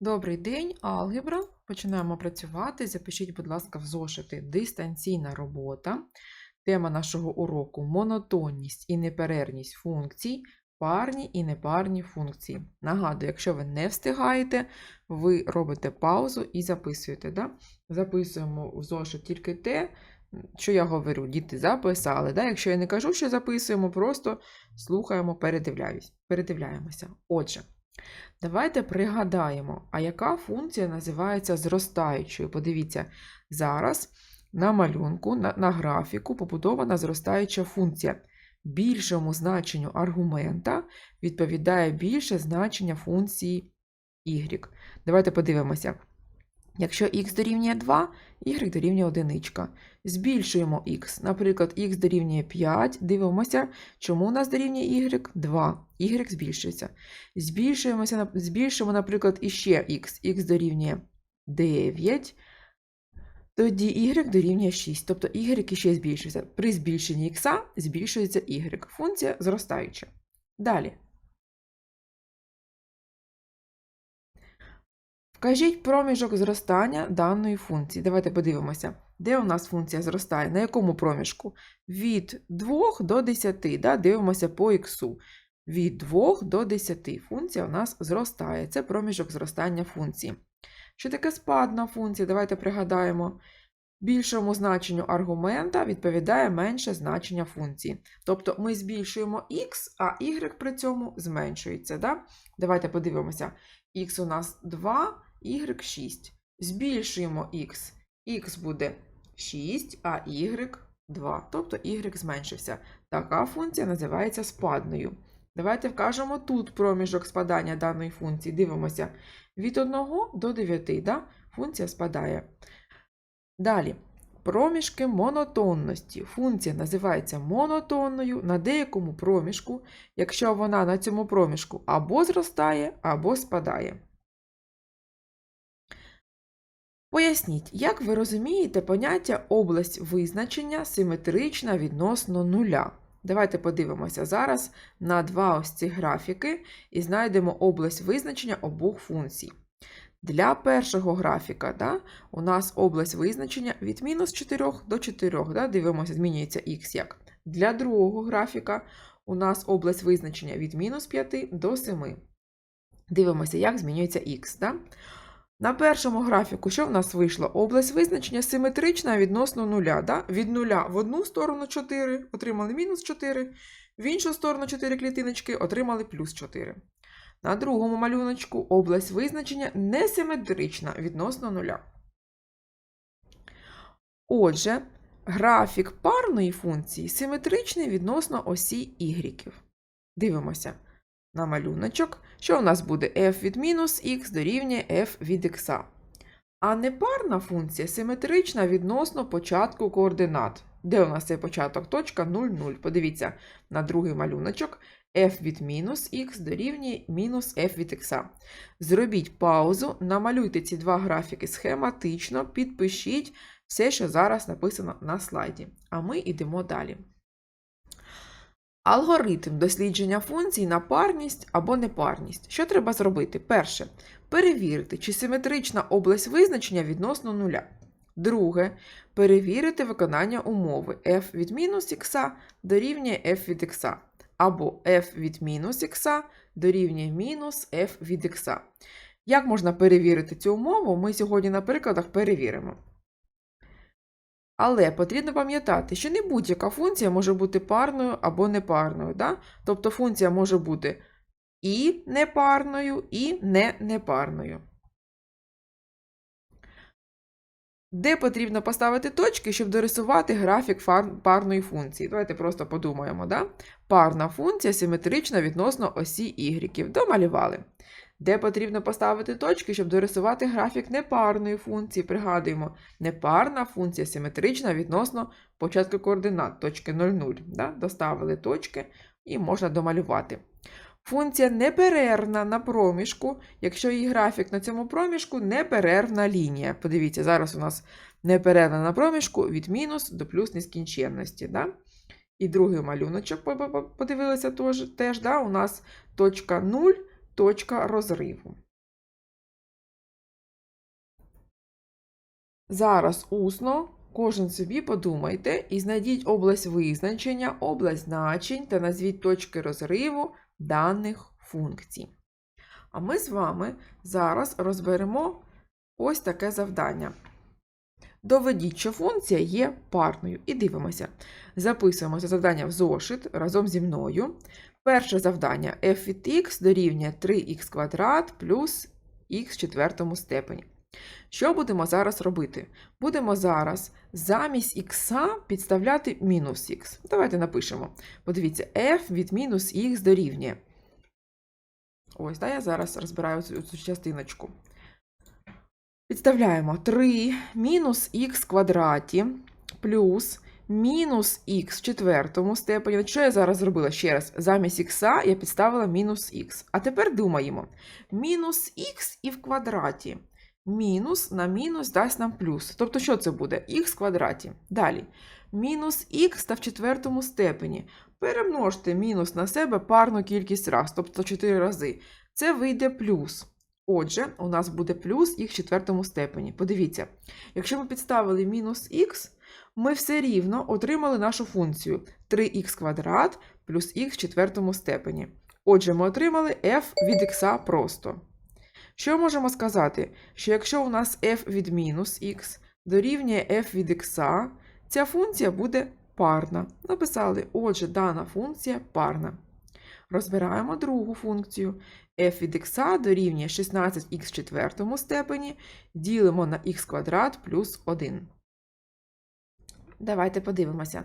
Добрий день, алгебра. Починаємо працювати. Запишіть, будь ласка, в зошити дистанційна робота. Тема нашого уроку монотонність і неперервність функцій, парні і непарні функції. Нагадую, якщо ви не встигаєте, ви робите паузу і записуєте. Да? Записуємо в зошит тільки те, що я говорю, діти записали. Да? Якщо я не кажу, що записуємо, просто слухаємо, передивляємося. Отже. Давайте пригадаємо, а яка функція називається зростаючою. Подивіться, зараз на малюнку, на, на графіку побудована зростаюча функція. Більшому значенню аргумента відповідає більше значення функції y. Давайте подивимося. Якщо x дорівнює 2, y дорівнює 1. Збільшуємо x. Наприклад, x дорівнює 5. Дивимося, чому у нас дорівнює y? 2. y збільшується. Збільшуємося, збільшимо, наприклад, іще x. x дорівнює 9. Тоді y дорівнює 6. Тобто y іще збільшується. При збільшенні x збільшується y. Функція зростаюча. Далі. Вкажіть проміжок зростання даної функції. Давайте подивимося, де у нас функція зростає, на якому проміжку? Від 2 до 10. Да? Дивимося по х. Від 2 до 10 функція у нас зростає. Це проміжок зростання функції. Що таке спадна функція? Давайте пригадаємо. Більшому значенню аргумента відповідає менше значення функції. Тобто ми збільшуємо х, а y при цьому зменшується. Да? Давайте подивимося. х у нас 2, y 6. Збільшуємо х. х буде 6, а y 2. Тобто y зменшився. Така функція називається спадною. Давайте вкажемо тут проміжок спадання даної функції. Дивимося. Від 1 до 9 да? функція спадає. Далі. Проміжки монотонності. Функція називається монотонною на деякому проміжку, якщо вона на цьому проміжку або зростає, або спадає. Поясніть, як ви розумієте поняття область визначення симетрична відносно нуля. Давайте подивимося зараз на два ось ці графіки і знайдемо область визначення обох функцій. Для першого графіка да, у нас область визначення від мінус 4 до 4. Да, дивимося, змінюється х як. Для другого графіка у нас область визначення від мінус 5 до 7. Дивимося, як змінюється х. Да? На першому графіку, що в нас вийшло? Область визначення симетрична відносно нуля. Да? Від нуля в одну сторону 4 отримали мінус 4, в іншу сторону 4 клітиночки отримали плюс 4. На другому малюночку область визначення несиметрична відносно нуля. Отже, графік парної функції симетричний відносно осі y. Дивимося на малюночок, що у нас буде f від мінус х дорівнює f від x. А непарна функція симетрична відносно початку координат. Де у нас цей початок? Точка 0, 0. Подивіться на другий малюночок f від мінус х дорівнює мінус f від x. Зробіть паузу, намалюйте ці два графіки схематично, підпишіть все, що зараз написано на слайді. А ми йдемо далі. Алгоритм дослідження функцій на парність або непарність. Що треба зробити? Перше. Перевірити, чи симетрична область визначення відносно нуля. Друге. Перевірити виконання умови f від мінус х дорівнює f від x. Або f від мінус х дорівнює мінус f від x. Як можна перевірити цю умову, ми сьогодні на прикладах перевіримо. Але потрібно пам'ятати, що не будь-яка функція може бути парною або непарною. Да? Тобто функція може бути і непарною, і не непарною. Де потрібно поставити точки, щоб дорисувати графік парної функції? Давайте просто подумаємо. Да? Парна функція симетрична відносно осі y. Домалювали. Де потрібно поставити точки, щоб дорисувати графік непарної функції? Пригадуємо, непарна функція симетрична відносно початку координат точки 0,0. Да? Доставили точки і можна домалювати. Функція неперервна на проміжку, якщо її графік на цьому проміжку неперервна лінія. Подивіться, зараз у нас неперервна на проміжку від мінус до плюс нескінченності. Да? І другий малюночок по- по- подивилися теж да? у нас точка 0, точка розриву. Зараз усно кожен собі подумайте і знайдіть область визначення, область значень та назвіть точки розриву даних функцій. А ми з вами зараз розберемо ось таке завдання. Доведіть, що функція є парною. І дивимося. Записуємо це завдання в зошит разом зі мною. Перше завдання f від x дорівнює 3х квадрат плюс х четвертому степені. Що будемо зараз робити? Будемо зараз замість х підставляти мінус х. Давайте напишемо. Подивіться, f від мінус х дорівнює. Ось, да, я зараз розбираю цю, цю частиночку. Підставляємо 3 мінус х квадраті плюс мінус х в четвертому степені. Що я зараз зробила ще раз? Замість х я підставила мінус х. А тепер думаємо: мінус х і в квадраті. Мінус на мінус дасть нам плюс. Тобто, що це буде? х в квадраті. Далі. Мінус х та в четвертому степені. Перемножте мінус на себе парну кількість раз, тобто 4 рази. Це вийде плюс. Отже, у нас буде плюс х в четвертому степені. Подивіться, якщо ми підставили мінус х, ми все рівно отримали нашу функцію 3х квадрат плюс х в четвертому степені. Отже, ми отримали f від х просто. Що можемо сказати? Що якщо у нас f від мінус х дорівнює f від х, ця функція буде парна. Написали, отже, дана функція парна. Розбираємо другу функцію. f від х дорівнює 16х в четвертому степені, ділимо на х квадрат плюс 1. Давайте подивимося.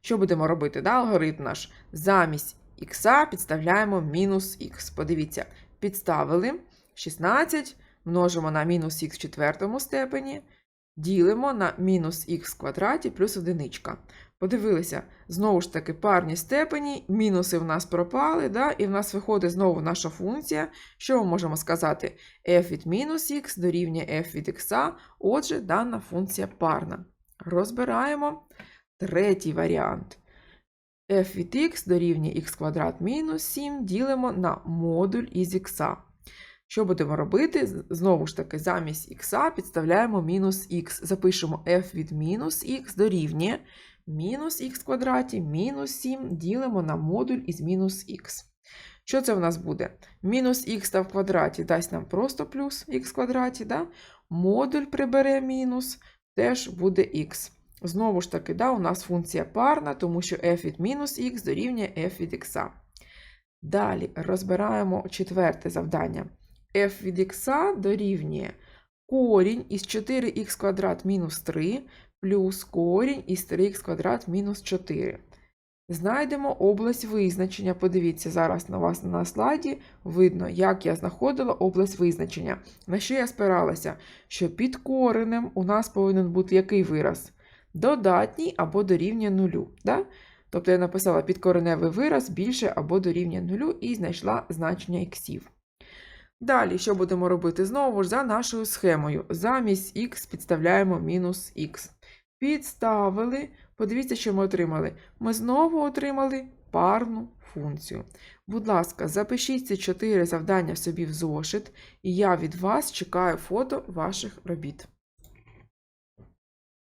Що будемо робити? Да? Алгоритм наш. Замість х підставляємо мінус х. Подивіться, підставили 16, множимо на мінус х в четвертому степені, ділимо на мінус х квадраті плюс одиничка. Подивилися, знову ж таки, парні степені, мінуси в нас пропали, да? і в нас виходить знову наша функція. Що ми можемо сказати? f від мінус х дорівнює f від х, отже, дана функція парна. Розбираємо третій варіант. f від x дорівнює х квадрат мінус 7 ділимо на модуль із х. Що будемо робити? Знову ж таки, замість х підставляємо мінус х. Запишемо f від мінус х дорівнює мінус х квадраті мінус 7 ділимо на модуль із мінус х. Що це в нас буде? Мінус х в квадраті дасть нам просто плюс х квадраті. Да? Модуль прибере мінус, теж буде х. Знову ж таки, да, у нас функція парна, тому що f від мінус х дорівнює f від х. Далі розбираємо четверте завдання. f від х дорівнює корінь із 4х квадрат мінус 3 плюс корінь із 3х квадрат мінус 4. Знайдемо область визначення. Подивіться, зараз на вас на слайді видно, як я знаходила область визначення. На що я спиралася? Що під коренем у нас повинен бути який вираз? Додатній або дорівнює нулю. Да? Тобто я написала підкореневий вираз більше або дорівнює нулю і знайшла значення іксів. Далі, що будемо робити? Знову ж за нашою схемою. Замість х підставляємо мінус х. Підставили. Подивіться, що ми отримали. Ми знову отримали парну функцію. Будь ласка, запишіть ці чотири завдання собі в зошит, і я від вас чекаю фото ваших робіт.